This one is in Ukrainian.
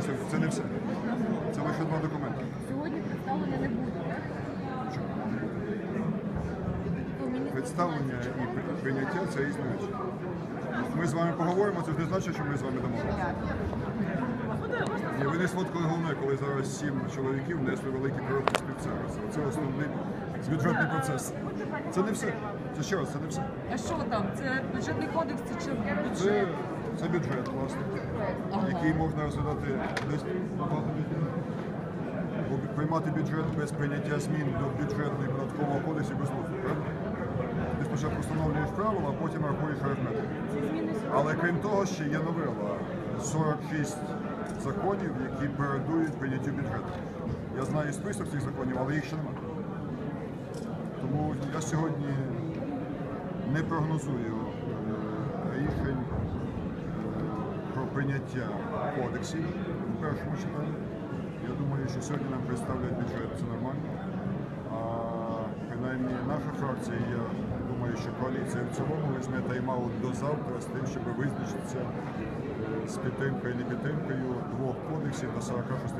Це, це не все. Це лише два документи. Сьогодні представлення не буде, так? Ну, представлення і прийняття це різні речі. Ми з вами поговоримо, це ж не значить, що ми з вами домовилися. Ви не сфоткали головне, коли зараз сім чоловіків несли великі коробки з. Це основний бюджетний процес. Це не все. Це ще раз, це не все. А що там? Це бюджетний кодекс чи бюджет? Це бюджет, власне, який можна розглядати десь приймати бюджет без прийняття змін до бюджетного і податкового кодексу безглуздо, правда? Ти спочатку встановлюєш правила, а потім рахуєш арифметику. Але крім того, ще є новела 46 законів, які передують прийняттю бюджету. Я знаю список цих законів, але їх ще немає. Тому я сьогодні не прогнозую е, рішень прийняття кодексів у першому читанні. Я думаю, що сьогодні нам представлять бюджет, це нормально. А принаймні наша фракція, я думаю, що коаліція в цілому візьме тайм-аут до завтра з тим, щоб визначитися е, з підтримкою і не підтримкою двох кодексів до 46 законів.